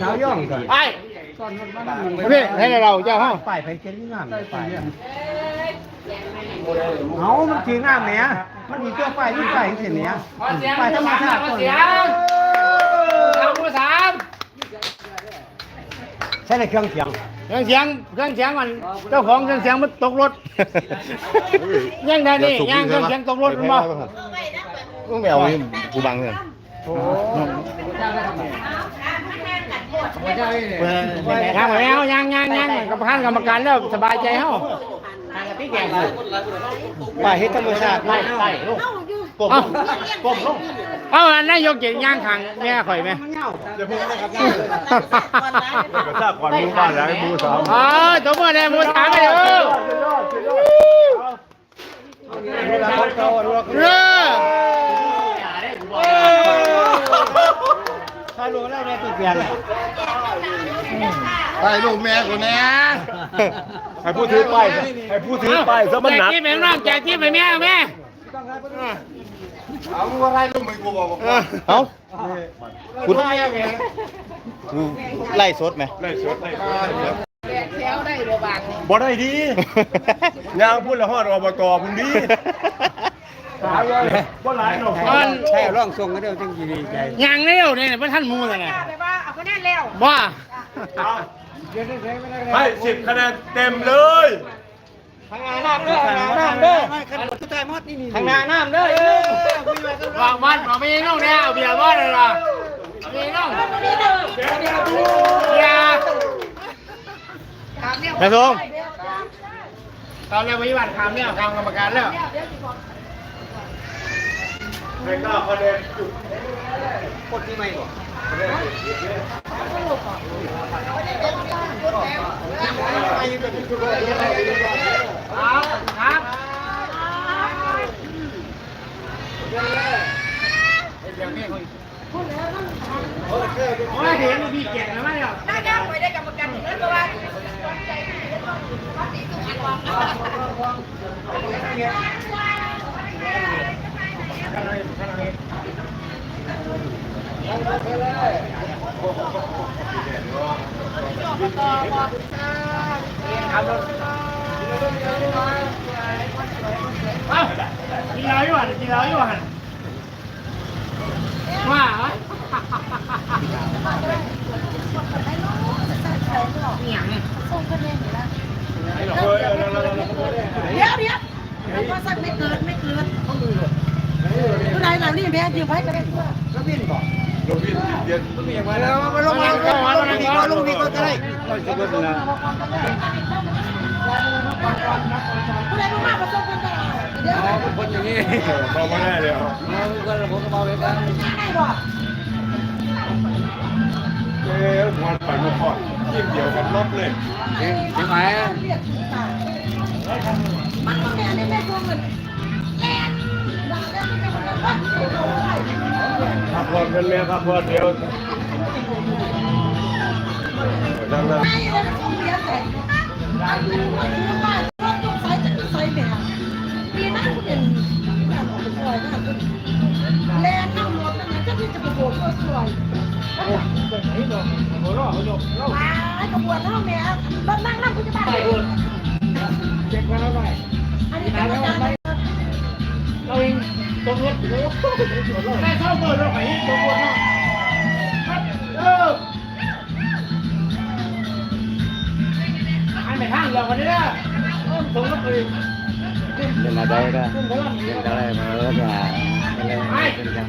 เท้าย่องก่อนไปพี่ให้เราเจ้าห้องไปไปเช็ดงามไปเอามันคืองามแหมมันมีตัวไฟที่ไฟเห็นเนี้ยขอเสียงไฟธรรมชาติขอตัวเสียนี้งสามผู้สามใช่ในเครื่องเสียงเครื่องเสียงเครื่องเสียงมันเจ้าของเครื่องเสียงมันตกรถยังไงนี่ยังเครื่องเสียงตกรถมั้งต้องไปเอานี่กูบังเลย ยังไปแล้วยังยังยังกับพันกรรมการแล้วสบายใจเฮาไปเฮ็ดธรรมชาติไล่ไล่ลูกเอาก้มลงเอาอันนายกเก่งย่างขังแม่ข่อยไหมก็ทราบก่อนมูบ้านแล้วมูสามอ๋อตัวเมื่อไหร่มูถามไปเด้อ เรือถ้ารู้แล้วแม่ติดเปลี่ยนไปลูกแม่กูแน่ให้ผู้ถือป้ายให้ผู้ถือป้ายซะมันหนักแจกที่ไปน้องแจกที่ไปแม่แม่เอาอะไรลูกมึงกูบอกเอาคุณกูไล่สดไหมไล่สดไล่บ่ได้ดียางพูดแล้วฮอดอบตพุ่นดี ใช่ร่องทรงก็เดียวจังดีใจยังเร็วเนี่ยเป็นท่านมูเลยนะไปว่าเอาคะแนนแล้วบ้าให้สิบคะแนนเต็มเลยทางน้ำเด้อทางน้ำเด้อทางน้ำเด้อบอกมันบอกมีน้องเนี่ยเอาเบียร์บ้านเลยล่ะมีน้องเบียร์ถามเนี่ยกระทรวงตอนแรกวิบัติคำเนี่ยทางกรรมการแล้ว ให้เก้าคะแนนจุดกดที่ไม่ก่อนครับครับโอ้ยเห็นพี่เก่งนะไม่หรอได้แล้ไปได้กรรมการเงินเพระว่าสีสุพรรณวางเอ้า กินเราอยู่หันกินเราอยู่หันว่าเหรอเนี่ยนี่เดี๋ยวเดี๋ยวแล้วก็สักไม่เกินไม่เกินผู้ใดเหล่านี้แม่ยืมไว้ก็ได้ลูกพี่เย็นมาแล้ว มาลงมาลงมาลงดีก็ลงดีก็ได้ผู้ใดมากๆมาส่งกันตลาดเดี๋ยวได้คนอย่างนี้พอมาได้เลยครับก็ผมก็เบาเลยกันบ่เอ๊ะวันไปมาพอดยิ่งเดียวกันลบเลยใช่ไหมเรียกมันก็แม่นี่แม่ทวงเงินแม่ด่าแล้วไม่เป็นคนบ้าน พักผ่อนกันแม่พักผ่อนเดียวนั่งนั่งไม่แล้วต้องเรียนแต่บ้านรถต้องใส่จะใส่แม่ปีนั้นกูเป็นงานออกไปซอยนะแลนนั่งรถนั่นก็ที่จะไปโบกก็สวยตายกระบวนเท่าแม่รถนั่งนั่งกูจะบ้าอันนี้เป็นอาจารย์เราเอง ตรงรถได้เข้าเบอร์เราไปตรงรถเนาะเอออันไปทางเราวันนี้นะตรงรถไปเป็นอะไรกันเป็นอะไรมาเอออย่าอะไรเป็นยัง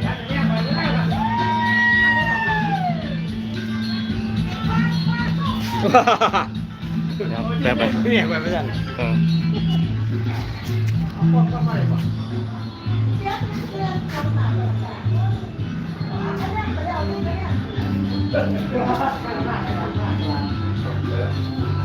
แบบแบบนี่แบบไม่ Thank you.